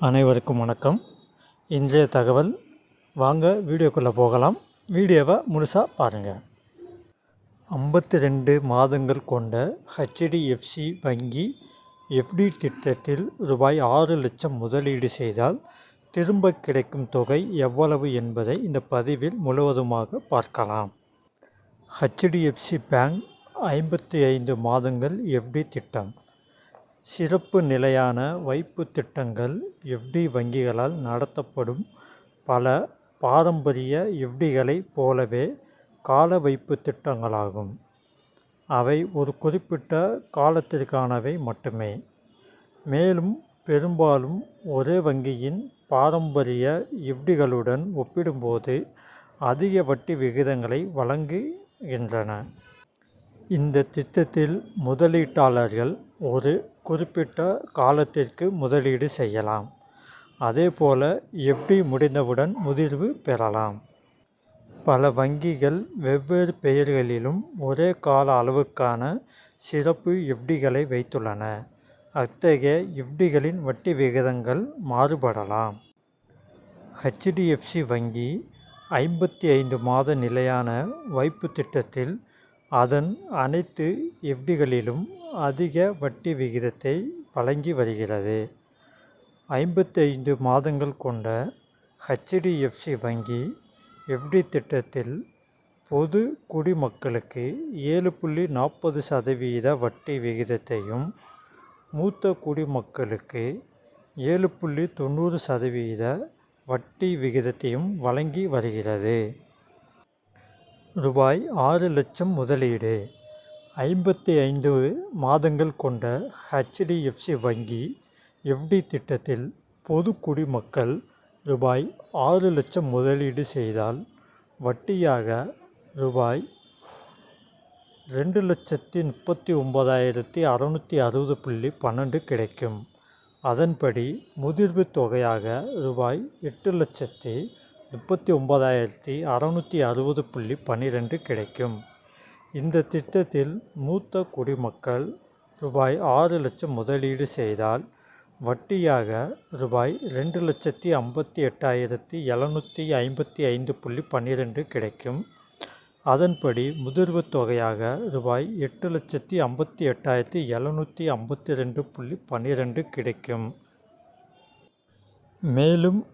அனைவருக்கும் வணக்கம். இன்றைய தகவல் வாங்க வீடியோக்குள்ளே போகலாம். வீடியோவை முழுசாக பாருங்கள் ஐம்பத்தி ரெண்டு மாதங்கள் கொண்ட ஹெச்டிஎஃப்சி வங்கி எஃப்டி திட்டத்தில் ரூபாய் ஆறு லட்சம் முதலீடு செய்தால் திரும்ப கிடைக்கும் தொகை எவ்வளவு என்பதை இந்த பதிவில் முழுவதுமாக பார்க்கலாம். ஹெச்டிஎஃப்சி பேங்க் ஐம்பத்தி ஐந்து மாதங்கள் எஃப்டி திட்டம். சிறப்பு நிலையான வைப்பு திட்டங்கள் எஃப்டி வங்கிகளால் நடத்தப்படும் பல பாரம்பரிய எஃப்டிகளைப் போலவே கால வைப்பு திட்டங்களாகும். அவை ஒரு குறிப்பிட்ட காலத்திற்கானவை மட்டுமே. மேலும் பெரும்பாலும் ஒரே வங்கியின் பாரம்பரிய எஃப்டிகளுடன் ஒப்பிடும்போது அதிக வட்டி விகிதங்களை வழங்குகின்றன. இந்த திட்டத்தில் முதலீட்டாளர்கள் ஒரு குறிப்பிட்ட காலத்திற்கு முதலீடு செய்யலாம். அதேபோல எஃப்டி முடிந்தவுடன் முதிர்வு பெறலாம். பல வங்கிகள் வெவ்வேறு பெயர்களிலும் ஒரே கால அளவுக்கான சிறப்பு எஃப்டிகளை வைத்துள்ளன. அத்தகைய எஃப்டிகளின் வட்டி விகிதங்கள் மாறுபடலாம். ஹெச்டிஎஃப்சி வங்கி ஐம்பத்தி ஐந்து மாத நிலையான வைப்பு திட்டத்தில் அதன் அனைத்து எஃப்டிகளிலும் அதிக வட்டி விகிதத்தை வழங்கி வருகிறது. ஐம்பத்தைந்து மாதங்கள் கொண்ட ஹெச்டிஎஃப்சி வங்கி எஃப்டி திட்டத்தில் பொது குடிமக்களுக்கு ஏழு புள்ளி நாற்பது சதவீத வட்டி விகிதத்தையும் மூத்த குடிமக்களுக்கு ஏழு புள்ளி தொண்ணூறு சதவீத வட்டி விகிதத்தையும் வழங்கி வருகிறது. ரூபாய் ஆறு லட்சம் முதலீடு. ஐம்பத்தி ஐந்து மாதங்கள் கொண்ட ஹெச்டிஎஃப்சி வங்கி எஃப்டி திட்டத்தில் பொது குடிமக்கள் ரூபாய் ஆறு லட்சம் முதலீடு செய்தால் வட்டியாக ரூபாய் ரெண்டு லட்சத்தி முப்பத்தி ஒம்பதாயிரத்தி அறநூற்றி அறுபது புள்ளி பன்னெண்டு கிடைக்கும். அதன்படி முதிர்வு தொகையாக ரூபாய் எட்டு லட்சத்தி முப்பத்தி ஒன்பதாயிரத்தி அறநூற்றி அறுபது புள்ளி பன்னிரெண்டு கிடைக்கும். இந்த திட்டத்தில் மூத்த குடிமக்கள் ரூபாய் ஆறு லட்சம் முதலீடு செய்தால் வட்டியாக ரூபாய் ரெண்டு லட்சத்தி ஐம்பத்தி எட்டாயிரத்தி எழுநூற்றி ஐம்பத்தி ஐந்து புள்ளி பன்னிரெண்டு கிடைக்கும். அதன்படி முதிர்வு தொகையாக ரூபாய் எட்டு லட்சத்தி ஐம்பத்தி எட்டாயிரத்தி எழுநூற்றி ஐம்பத்தி ரெண்டு புள்ளி பன்னிரெண்டு கிடைக்கும். மேலும்